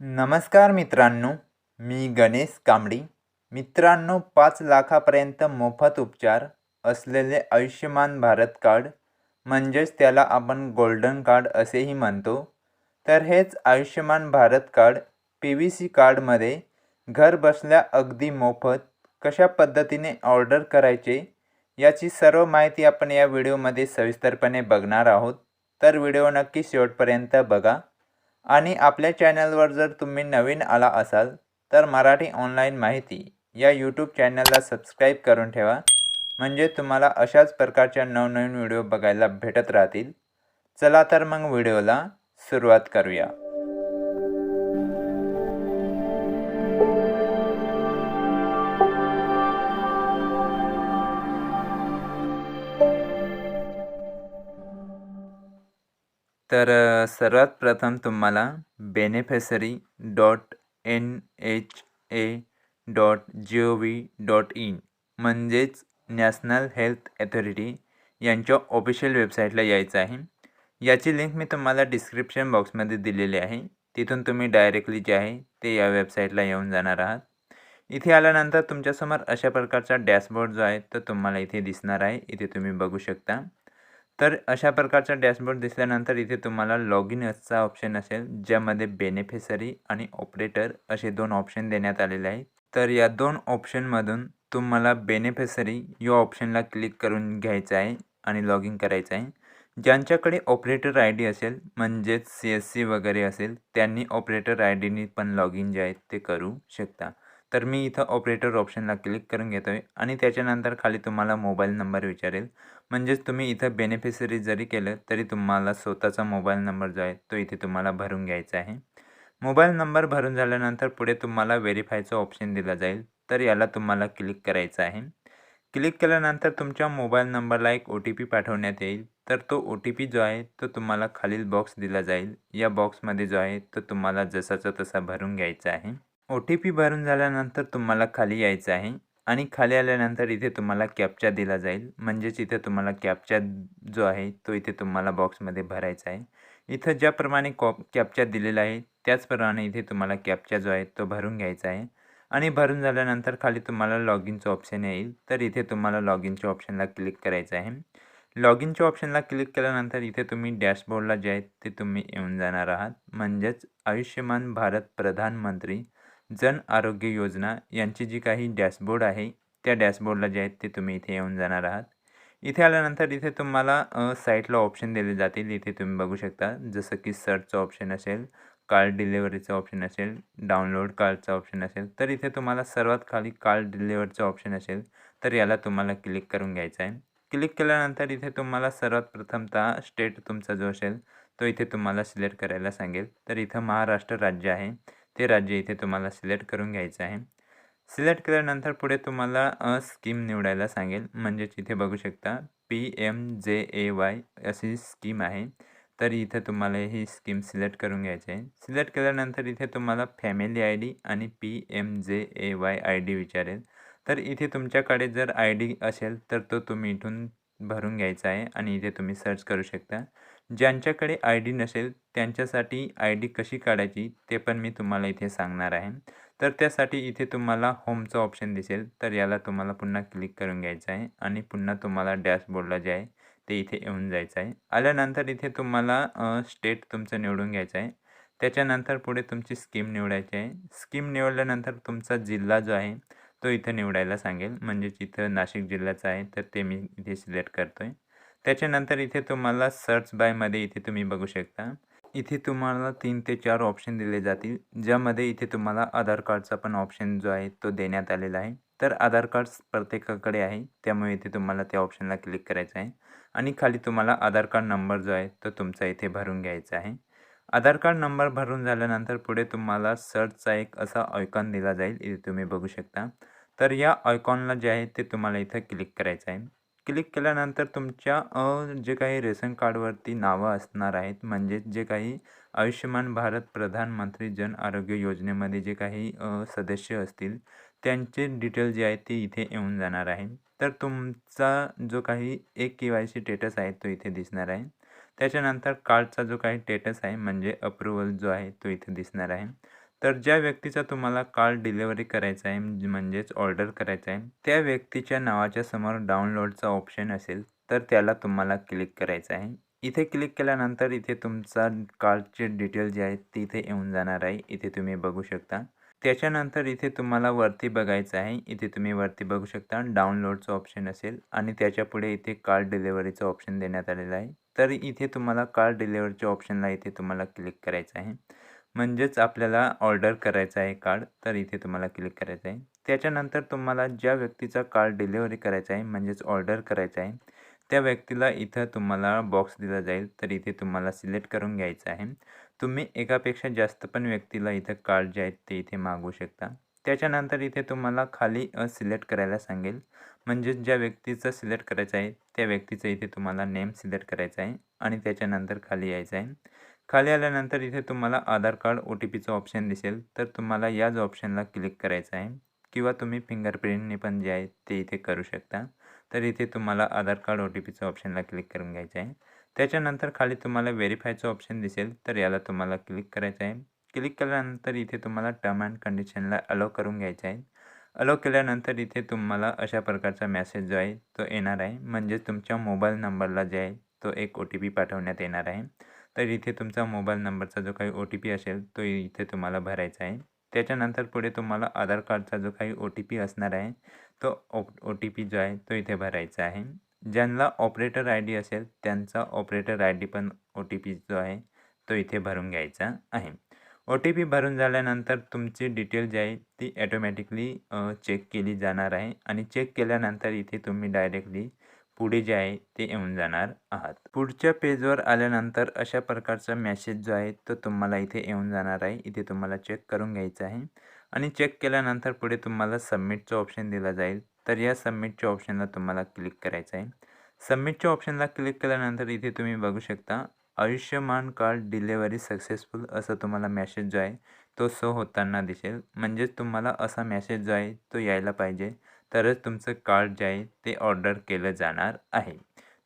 नमस्कार मित्रांनो मी गणेश कांबडी मित्रांनो पाच लाखापर्यंत मोफत उपचार असलेले आयुष्यमान भारत कार्ड म्हणजेच त्याला आपण गोल्डन कार्ड असेही म्हणतो. तर हेच Ayushman Bharat card P V C कार्डमध्ये घर बसल्या अगदी मोफत कशा पद्धतीने ऑर्डर करायचे याची सर्व माहिती आपण या व्हिडिओमध्ये सविस्तरपणे बघणार आहोत. तर व्हिडिओ नक्की शेवटपर्यंत बघा. आणि आपल्या चॅनलवर जर तुम्ही नवीन आला असाल तर मराठी ऑनलाईन माहिती या यूट्यूब चॅनलला सबस्क्राईब करून ठेवा. म्हणजे तुम्हाला अशाच प्रकारच्या नवनवीन व्हिडिओ बघायला भेटत राहतील. चला तर मग व्हिडिओला सुरुवात करूया. तर सर्वात प्रथम तुम्हाला beneficiary dot N H A dot G O V dot in म्हणजेच नॅशनल हेल्थ अथॉरिटी यांच्या ऑफिशियल वेबसाईटला यायचं आहे. याची लिंक मी तुम्हाला डिस्क्रिप्शन बॉक्समध्ये दिलेली आहे. तिथून तुम्ही डायरेक्टली जे आहे ते या वेबसाईटला येऊन जाणार आहात. इथे आल्यानंतर तुमच्यासमोर अशा प्रकारचा डॅशबोर्ड जो आहे तो तुम्हाला इथे दिसणार आहे. इथे तुम्ही बघू शकता. तर अशा प्रकारचा डॅशबोर्ड दिसल्यानंतर इथे तुम्हाला लॉग इन असचा ऑप्शन असेल ज्यामध्ये बेनिफिशरी आणि ऑपरेटर असे दोन ऑप्शन देण्यात आलेले आहेत. तर या दोन ऑप्शनमधून तुम्हाला बेनिफिशरी या ऑप्शनला क्लिक करून घ्यायचं आहे आणि लॉग इन करायचं आहे. ज्यांच्याकडे ऑपरेटर आय डी असेल म्हणजेच सी एस सी वगैरे असेल त्यांनी ऑपरेटर आय डीनी पण लॉग इन जे आहे ते करू शकता. तर मी इथं ऑपरेटर ऑप्शनला क्लिक करून घेतो आहे आणि त्याच्यानंतर खाली तुम्हाला मोबाईल नंबर विचारेल. म्हणजेच तुम्ही इथं बेनिफिशरी जरी केलं तरी तुम्हाला स्वतःचा मोबाईल नंबर जो आहे तो इथे तुम्हाला भरून घ्यायचा आहे. मोबाईल नंबर भरून झाल्यानंतर पुढे तुम्हाला व्हेरीफायचं ऑप्शन दिला जाईल तर याला तुम्हाला क्लिक करायचं आहे. क्लिक केल्यानंतर तुमच्या मोबाईल नंबरला एक ओ टी पी पाठवण्यात येईल तर तो ओ टी पी जो आहे तो तुम्हाला खालील बॉक्स दिला जाईल. या बॉक्समध्ये जो आहे तो तुम्हाला जसाचा तसा भरून घ्यायचा आहे. ओ टी पी भरून झाल्यानंतर तुम्हाला खाली यायचं आहे आणि खाली आल्यानंतर इथे तुम्हाला कॅप्चा दिला जाईल. म्हणजेच इथे तुम्हाला कॅप्चा जो आहे तो इथे तुम्हाला बॉक्समध्ये भरायचा आहे. इथं ज्याप्रमाणे कॉ कॅप्चा दिलेला आहे त्याचप्रमाणे इथे तुम्हाला कॅप्चा जो आहे तो भरून घ्यायचा आहे. आणि भरून झाल्यानंतर खाली तुम्हाला लॉग इनचं ऑप्शन येईल. तर इथे तुम्हाला लॉग इनच्या ऑप्शनला क्लिक करायचं आहे. लॉग इनच्या ऑप्शनला क्लिक केल्यानंतर इथे तुम्ही डॅशबोर्डला जे आहे ते तुम्ही येऊन जाणार आहात. म्हणजेच आयुष्यमान भारत प्रधानमंत्री जन आरोग्य योजना यांची जी काही डॅशबोर्ड आहे त्या डॅशबोर्डला जे आहेत ते तुम्ही इथे येऊन जाणार आहात. इथे आल्यानंतर इथे तुम्हाला साईटला ऑप्शन दिले जातील. इथे तुम्ही बघू शकता जसं की सर्चचं ऑप्शन असेल कार्ड डिलेवरीचं ऑप्शन असेल डाउनलोड कार्डचं ऑप्शन असेल तर इथे तुम्हाला सर्वात खाली कार्ड डिलेवरचं ऑप्शन असेल तर याला तुम्हाला क्लिक करून घ्यायचं आहे. क्लिक केल्यानंतर इथे तुम्हाला सर्वात प्रथमतः स्टेट तुमचा जो असेल तो इथे तुम्हाला सिलेक्ट करायला सांगेल. तर इथं महाराष्ट्र राज्य आहे. ते राज्य इथे तुम्हाला सिलेक्ट करून घ्यायचं आहे. सिलेक्ट केल्यानंतर पुढे तुम्हाला स्कीम निवडायला सांगेल. म्हणजेच इथे बघू शकता P M J A Y अशी स्कीम आहे. तर इथे तुम्हाला ही स्कीम सिलेक्ट करून घ्यायची आहे. सिलेक्ट केल्यानंतर इथे तुम्हाला फॅमिली आय डी आणि P M J A Y I D विचारेल. तर इथे तुमच्याकडे जर आय डी असेल तर तो तुम्ही इथून भरून घ्यायचा आहे आणि इथे तुम्ही सर्च करू शकता. ज्यांच्याकडे आय डी नसेल त्यांच्यासाठी आय डी कशी काढायची ते पण मी तुम्हाला इथे सांगणार आहे. तर त्यासाठी इथे तुम्हाला होमचं ऑप्शन दिसेल तर याला तुम्हाला पुन्हा क्लिक करून घ्यायचं आहे आणि पुन्हा तुम्हाला डॅशबोर्डला जे आहे ते इथे येऊन जायचं आहे. आल्यानंतर इथे तुम्हाला स्टेट तुमचं निवडून घ्यायचं आहे. त्याच्यानंतर पुढे तुमची स्कीम निवडायची आहे. स्कीम निवडल्यानंतर तुमचा जिल्हा जो आहे तो इथं निवडायला सांगेल. म्हणजेच इथं नाशिक जिल्ह्याचा आहे तर ते मी इथे सिलेक्ट करतो आहे त्याच्यानंतर इथे तुम्हाला सर्च बायमध्ये इथे तुम्ही बघू शकता. इथे तुम्हाला तीन ते चार ऑप्शन दिले जातील ज्यामध्ये इथे तुम्हाला आधार कार्डचा पण ऑप्शन जो आहे तो देण्यात आलेला आहे. तर आधार कार्ड प्रत्येकाकडे आहे त्यामुळे इथे तुम्हाला त्या ऑप्शनला क्लिक करायचं आहे. आणि खाली तुम्हाला आधार कार्ड नंबर जो आहे तो तुमचा इथे भरून घ्यायचा आहे. आधार कार्ड नंबर भरून झाल्यानंतर पुढे तुम्हाला सर्चचा एक असा आयकॉन दिला जाईल इथे तुम्ही बघू शकता. तर या आयकॉनला जे आहे ते तुम्हाला इथं क्लिक करायचं आहे. क्लिक केल्यानंतर तुमच्या जे काही रेशन कार्डवरती नावं असणार आहेत म्हणजेच जे काही आयुष्यमान भारत प्रधानमंत्री जन आरोग्य योजनेमध्ये जे काही सदस्य असतील त्यांचे डिटेल जे आहेत ते इथे येऊन जाणार आहे. तर तुमचा जो काही एक के वाय सी स्टेटस आहे तो इथे दिसणार आहे. त्याच्यानंतर कार्डचा जो काही स्टेटस आहे म्हणजे अप्रुव्हल जो आहे तो इथे दिसणार आहे. तर ज्या व्यक्तीचा तुम्हाला काल डिलिव्हरी करायचा आहे म्हणजेच ऑर्डर करायचा आहे त्या व्यक्तीच्या नावाच्या समोर डाउनलोडचा ऑप्शन असेल तर त्याला तुम्हाला क्लिक करायचं आहे. इथे क्लिक केल्यानंतर इथे तुमचा कार्डचे डिटेल जे आहेत ते इथे येऊन जाणार आहे. इथे तुम्ही बघू शकता. त्याच्यानंतर इथे तुम्हाला वरती बघायचं आहे. इथे तुम्ही वरती बघू शकता डाउनलोडचं ऑप्शन असेल आणि त्याच्यापुढे इथे कार्ड डिलिव्हरीचं ऑप्शन देण्यात आलेलं आहे. तर इथे तुम्हाला कार्ड डिलिव्हरीच्या ऑप्शनला इथे तुम्हाला क्लिक करायचं आहे. म्हणजेच आपल्याला ऑर्डर करायचं आहे कार्ड तर इथे तुम्हाला क्लिक करायचं आहे. त्याच्यानंतर तुम्हाला ज्या व्यक्तीचा कार्ड डिलिव्हरी करायचा आहे म्हणजेच ऑर्डर करायचा आहे त्या व्यक्तीला इथं तुम्हाला बॉक्स दिला जाईल. तर इथे तुम्हाला सिलेक्ट करून घ्यायचं आहे. तुम्ही एकापेक्षा जास्त पण व्यक्तीला इथं कार्ड जे आहेत ते इथे मागू शकता. त्याच्यानंतर इथे तुम्हाला खाली सिलेक्ट करायला सांगेल. म्हणजेच ज्या व्यक्तीचं सिलेक्ट करायचं आहे त्या व्यक्तीचं इथे तुम्हाला नेम सिलेक्ट करायचं आहे आणि त्याच्यानंतर खाली यायचं आहे. खाली आल्यानंतर इथे तुम्हाला आधार कार्ड ओ टी पीचं ऑप्शन दिसेल. तर तुम्हाला याच ऑप्शनला क्लिक करायचं आहे. किंवा तुम्ही फिंगरप्रिंटने पण जे आहे ते इथे करू शकता. तर इथे तुम्हाला आधार कार्ड ओ टी पीचं ऑप्शनला क्लिक करून घ्यायचं आहे. त्याच्यानंतर खाली तुम्हाला व्हेरीफायचं ऑप्शन दिसेल. तर याला तुम्हाला क्लिक करायचं आहे. क्लिक केल्यानंतर इथे तुम्हाला टर्म अँड कंडिशनला अलो करून घ्यायचं आहे. अलो केल्यानंतर इथे तुम्हाला अशा प्रकारचा मेसेज जो आहे तो येणार आहे. म्हणजे तुमच्या मोबाईल नंबरला जे आहे तो एक ओ टी पी पाठवण्यात येणार आहे. तर इथे तुमचा मोबाईल नंबरचा जो काही ओ टी पी असेल तो इथे तुम्हाला भरायचा आहे. त्याच्यानंतर पुढे तुम्हाला आधार कार्डचा जो काही ओ टी पी असणार आहे तो ओ ओ टी पी जो आहे तो इथे भरायचा आहे. ज्यांना ऑपरेटर आय डी असेल त्यांचा ऑपरेटर आय डी पण ओ टी पी जो आहे तो इथे भरून घ्यायचा आहे. ओ टी पी भरून झाल्यानंतर तुमची डिटेल जी आहे ती ॲटोमॅटिकली चेक केली जाणार आहे. आणि चेक केल्यानंतर इथे तुम्ही डायरेक्टली पुढे जे आहे ते येऊन जाणार आहात. पुढच्या पेजवर आल्यानंतर अशा प्रकारचा मेसेज जो आहे तो तुम्हाला इथे येऊन जाणार आहे. इथे तुम्हाला चेक करून घ्यायचा आहे. आणि चेक केल्यानंतर पुढे तुम्हाला सबमिटचं ऑप्शन दिला जाईल. तर या सबमिटच्या ऑप्शनला तुम्हाला क्लिक करायचं आहे. सबमिटच्या ऑप्शनला क्लिक केल्यानंतर इथे तुम्ही बघू शकता आयुष्यमान कार्ड डिलेवरी सक्सेसफुल असं तुम्हाला मेसेज जो आहे तो शो होताना दिसेल. म्हणजेच तुम्हाला असा मेसेज जो आहे तो यायला पाहिजे. तरच तुमचं कार्ड जे आहे ते ऑर्डर केलं जाणार आहे.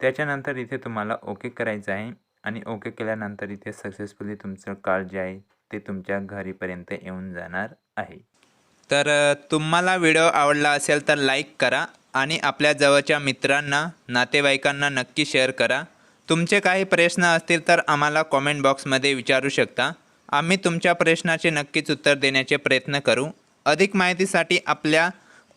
त्याच्यानंतर इथे तुम्हाला ओके करायचं आहे आणि ओके केल्यानंतर इथे सक्सेसफुली तुमचं कार्ड जे आहे ते तुमच्या घरीपर्यंत येऊन जाणार आहे. तर तुम्हाला व्हिडिओ आवडला असेल तर लाईक करा आणि आपल्या जवळच्या मित्रांना नातेवाईकांना नक्की शेअर करा. तुमचे काही प्रश्न असतील तर आम्हाला कॉमेंट बॉक्समध्ये विचारू शकता. आम्ही तुमच्या प्रश्नाचे नक्कीच उत्तर देण्याचे प्रयत्न करू. अधिक माहितीसाठी आपल्या